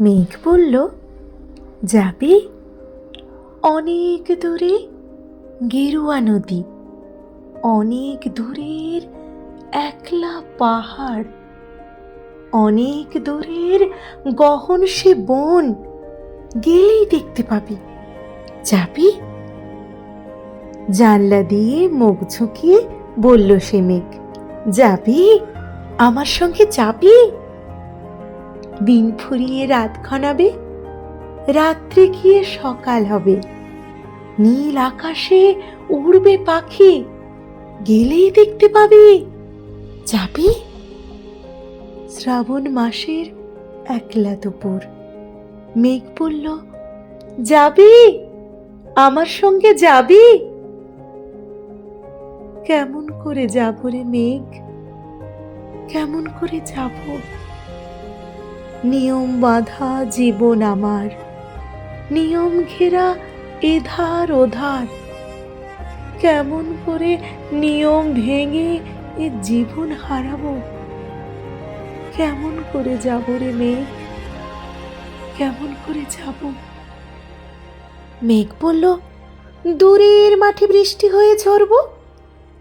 মেঘ বলল, যাবি? অনেক দূরে, গেরুয়া নদী। অনেক দূরের একলা পাহাড়। অনেক দূরের গহন সে বন। গেলেই দেখতে পাবি। যাবি? জানলা দিয়ে মুখ ঝুঁকিয়ে বলল সে মেঘ, যাবি? আমার সঙ্গে যাবি? দিন ফুরিয়ে রাত ঘনাবে রাত্রে গিয়ে সকাল হবে। নীল আকাশে উড়বে পাখি, গেলেই দেখতে পাবি। যাবি? শ্রাবণ মাসের একলা দুপুর। মেঘ বলল, যাবি? আমার সঙ্গে যাবি? কেমন করে যাব রে মেঘ? কেমন করে যাব? নিয়ম বাঁধা জীবন আমার। নিয়ম ঘেরা এধার ওধার। কেমন করে নিয়ম ভেঙে এ জীবন হারাবো? কেমন করে যাব রে মেঘ? কেমন করে যাব? মেঘ বলল, দূরের মাঠে বৃষ্টি হয়ে ঝরব?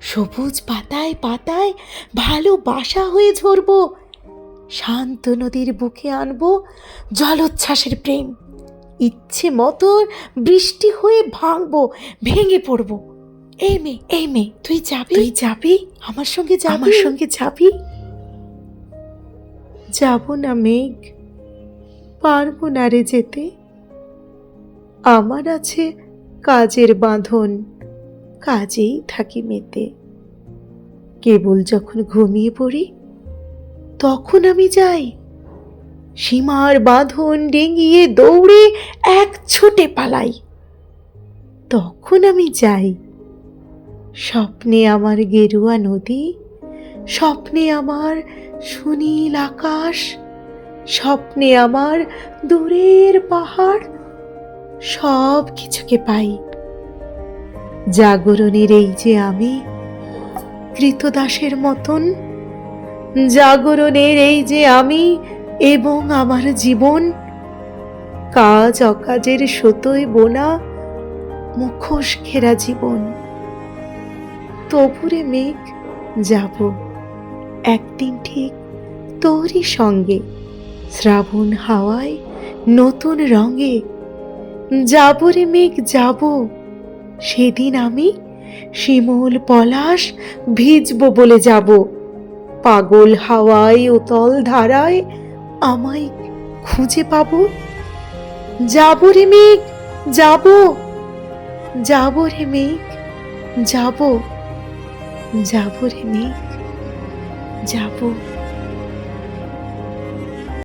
সবুজ পাতায় পাতায় ভালো বাসা হয়ে ঝরব। শান্ত নদীর বুকে আনব জলোচ্ছ্বাসের প্রেম। ইচ্ছে মতো বৃষ্টি হয়ে ভাঙবো ভেঙে পড়ব। এই মে এই মে তুই যাবি? তুই যাবি? আমার সঙ্গে যাবি? আমার সঙ্গে যাবি? যাব না মেঘ পারব না রে যেতে। আমার আছে কাজের বাঁধন কাজেই থাকি মেতে। কেবল যখন ঘুমিয়ে পড়ি তখন আমি যাই। সীমার বাঁধন ডেঙিয়ে দৌড়ে এক ছোটে পালাই। তখন আমি যাই। স্বপ্নে আমার গেরুয়া নদী, স্বপ্নে আমার সুনীল আকাশ, স্বপ্নে আমার দূরের পাহাড়, সব কিছুকে পাই। জাগরণের এই যে আমি, কৃতদাসের মতন জাগরণের এই যে আমি এবং আমার জীবন, কাজ অকাজের সতই বোনা মুখোশ ঘেরা জীবন, তবুরে মেঘ যাব একদিন ঠিক তোরই সঙ্গে, শ্রাবণ হাওয়ায় নতুন রঙে যাব রে মেঘ যাব, সেদিন আমি শিমুল পলাশ ভিজব বলে যাব। পাগল হাওয়ায়, উতল ধারায় আমায় খুঁজে পাব? যাব রে মেঘ, যাব। যাব রে মেঘ, যাব। যাব রে মেঘ, যাব।